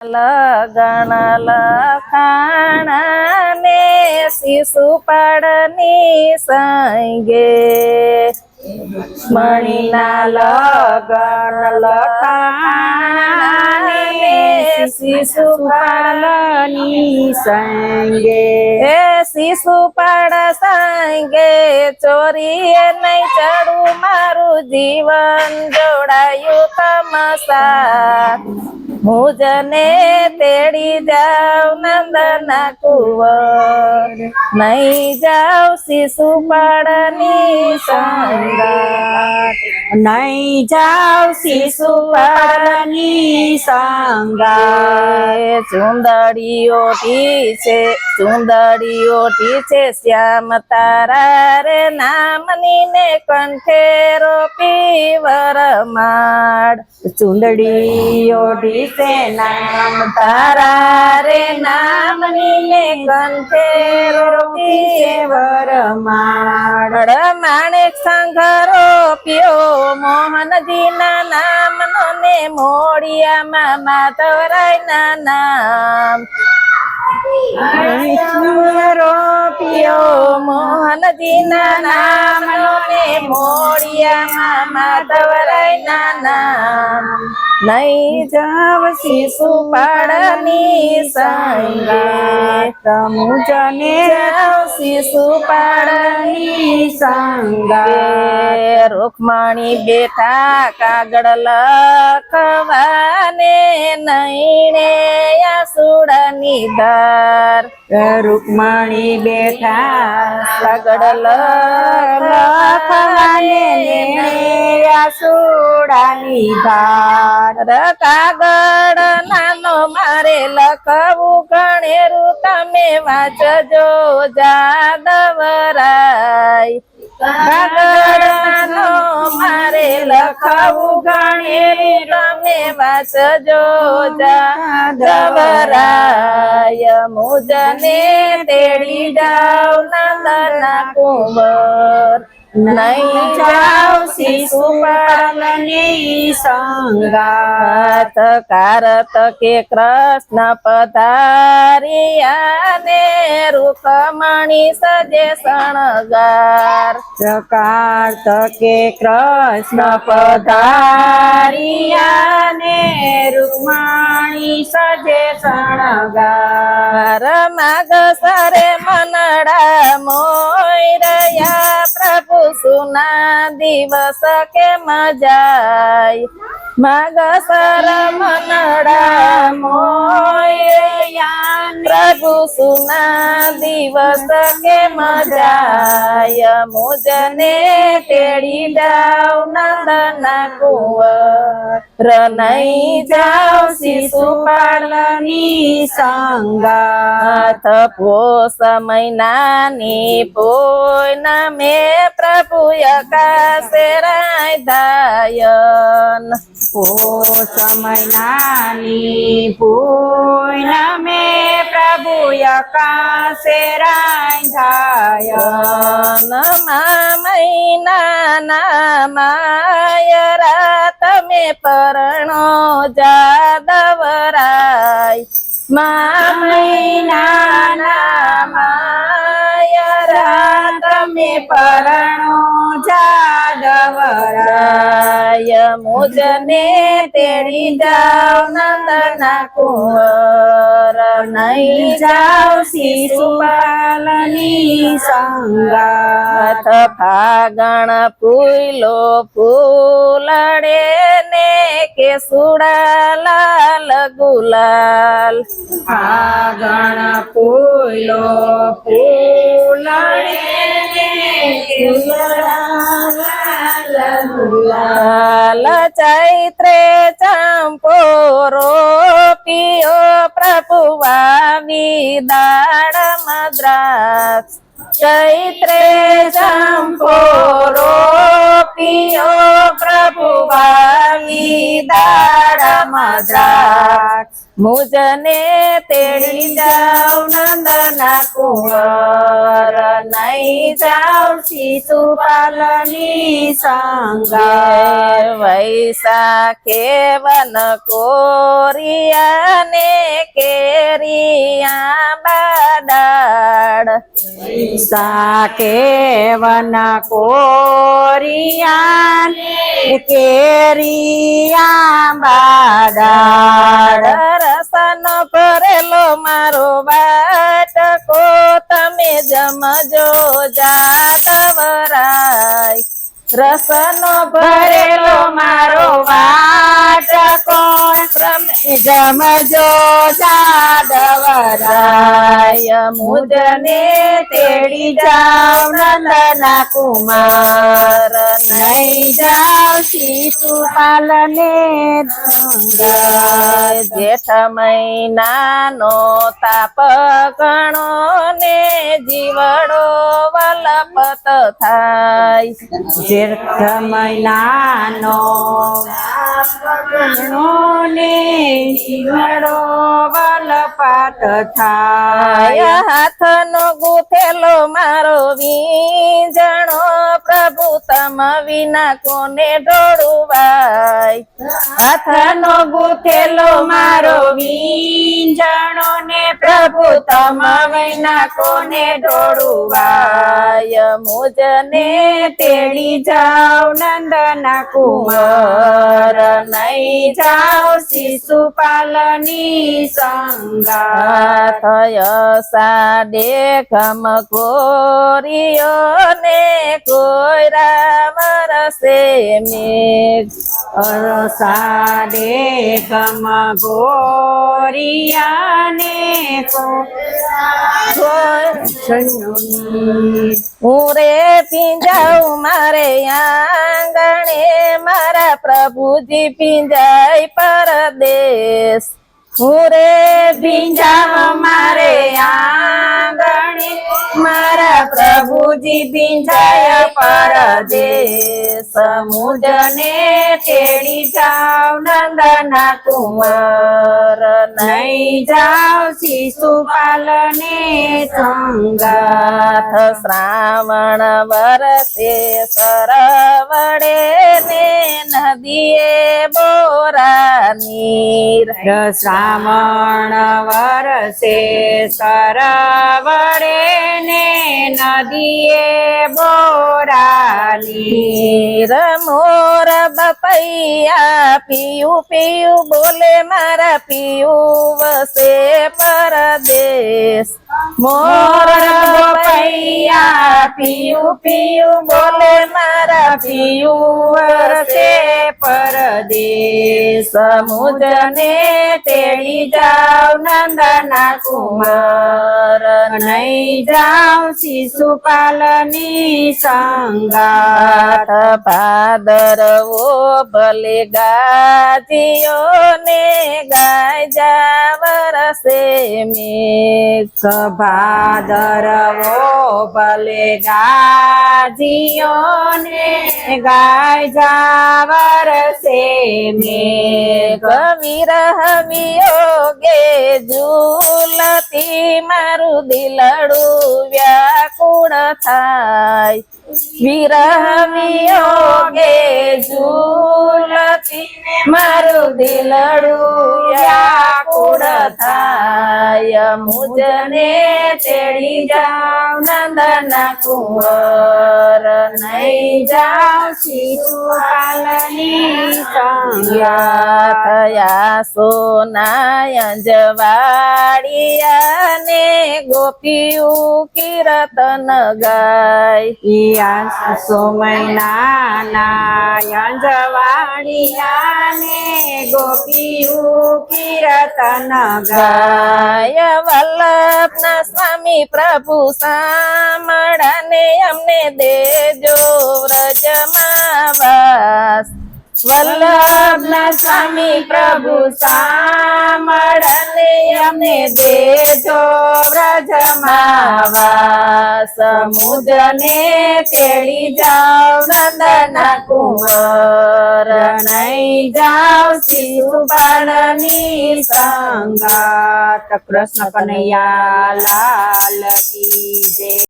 લગણ લખાણા ને શિશુપાળની સંગે મણીના લગણ લખાણા શિશુપાળની સંગે હે શિશુપાળ સંગે ચોરીએ નહીં ચડું મારું જીવન જોડાયું તમસા મુજને તેડી જાવ નંદના કુંવર નહીં જાવ શિશુપાળની સંગાત નહીં જાવ શિશુપાળની સંગા ચુંદડીઓ છે ચુંદડીઓ છે શ્યામ તારા રે નામની ને કંઠે રોપી વરમાડ ચુંદડી ઓઢી છે નામ તારા રે નામની ને કંઠે રોપી વરમાડ માણેક સંઘરો પ્યો, મોહનજીના નામનો ને મોડિયામાં માતવરાય ના નામ રોપિયો મોહનજીના નામનો ને મોડિયામાં માધવરાય ના નામ નહીં જાવ શિશુપાળની સંગે. મુજને શિશુ પાડની સંગે. રૂકમણી બેઠા કાગળ લખવાને નૈણે સુડની દર રૂકમણી બેઠા કાગળ લખવાને આસુડાની ધાર. કાગળ નાનો મારે લખવું ગણેરું તમે વાંચજો જાદવરાય. કાગળ નાનો મારે લખવું ગણેરું તમે વાંચજો જાદવરાય. મુજને તેડી જાવ નંદના કુંવર. નહીં જાવ શિશુપાલની સંગાત. કારત કે કૃષ્ણ પધારિયા ને રૂકમણી સજે શણગાર. કાર્ત કે કૃષ્ણ પધારિયા ને રૂકમાણી સજે શણગાર. માગ સરે સુના દિવસ કેમ મજાય? માગ સર મનડા મોયરયા પ્રભુ સુના દિવસ કે મજાય મુજને તેડી જાવ નંદના કુંવર. નહીં જાવ શિશુપાલની સંગાત હાથ પોસ મહિનાની પોઈન મે પ્રભુ યકાશે રાય ઓ સમયનાની પૂનમે પ્રભુ આકાશે રાંધાય. મા મહિના નામાયરા તમે પરણો જાદવરાય મા મહિના નામાયરા તમે પરણો જાદવરાય મુજને તેડી જાવ નંદના કુંવર. નહીં જાવ શિશુપાલની સંગાત હાથ ફાગણ ફૂલો ફૂલડે ને કે સુડા લાલ ગુલાલ. આગણ ફૂલો ફૂલડે લાલ ચૈત્રે ચંપો રોપિયો પ્રભુ વાવી દાડ મદ્રાક્ષ ચૈત્રે ચંપો રોપિયો પ્રભુ વાવી દાડમાં દ્રાક્ષ મુજને તેડી જાવ નંદના કુંવર. નહીં જાવ શિશુપાલની સંગા વૈશાખે વન કોરિયાને કેરિયા બાડાડ સાકે વન કોરિયાને કેરિયા બાડાડ મારો બાટકો તમે જમજો જાદવરાય રસનો ભરેલો મારો વાટકો જમજો જાદવરાય. મુદને તેડી જાવ નંદના કુમાર. નહીં જાવ શિશુપાલને જેઠ મહિનાનો તાપ ગણો ને જીવડો વલપત થાય. જેઠ મહિનાનો ને જીવડો વલપાત થાય હાથનો ગુથેલો મારો વીંજણો પ્રભુ તમ વિના કોને ઢોળવાય? હાથનો ગુથેલો મારો વીંજણો ને પ્રભુ તમ વિના કોને ઢોળવાય? વાય મુજને તેડી જાવ નંદના કુમાર નહીં જાવ શિશુપાલની સંગા થય સાડે ખમ કોરિયો ને કોયરા વરસે મેઘ અરસાડે ગમ ગોરિયાને કો હું રે પીંજાઉ મારે આંગણે મારા પ્રભુજી પીંજાય પરદેશ. હું રે ભીંજાવ મારે આંગણે. પ્રભુજી ભીંજાય પરદેશ સમુદ્રને તેડી જાવ નંદના કુમાર નહીં જાવ શિશુપાલને સંગાથ. ગાથ શ્રાવણ વરસે સરવડે ને નદીએ બોરા નીર શ્રાવણ વરસે સરવડે ને નદીએ બોરાની મોર બપૈયા પિયું પિયું બોલે મારા પિયું વસે પરદેશ. મોર બપૈયા પિયું પિયું બોલે મારા પિયું વસે પરદેશ. સમુદ્રને તેડી જાવ નંદના કુમાર નહીં જાવ શિશુપાલની સંગાત પાદરવો ભલે ગાજીઓ ને ગાય જાવરસે મેઘ ભાદરવો ભલે ગાજીઓને ગાય જાવર સે મેઘ વિરહ વિયોગે ઝૂલતી મારું દિલડું વ્યાકુળ થાય. વિરહ વિયોગે ઝૂલતી મારું દિલડું વ્યાકુળ થાય. મુજને તેડી જાવ નંદના કુંવર. નહીં જાવ શિશુપાલની સંગાત યા થયા સોના અંજવાડિયા ને ગોપીયું કીર્તન ગાય ઈયા સોમૈનાના યંજવાડિયાને ગોપીયું કીર્તન ગાય. ગાય વલ્લભના સ્વામી પ્રભુ સામળાને અમને દેજો વ્રજમાં વાસ. વલ્લભના સ્વામી પ્રભુ સામળાને અમને દેજો વાસ. સમુદ્રને તેડી જાઓ નંદના કુંવર. નહીં જાઓ શિશુપાળની સંગાત. કૃષ્ણ કનૈયા લાલ કી જય.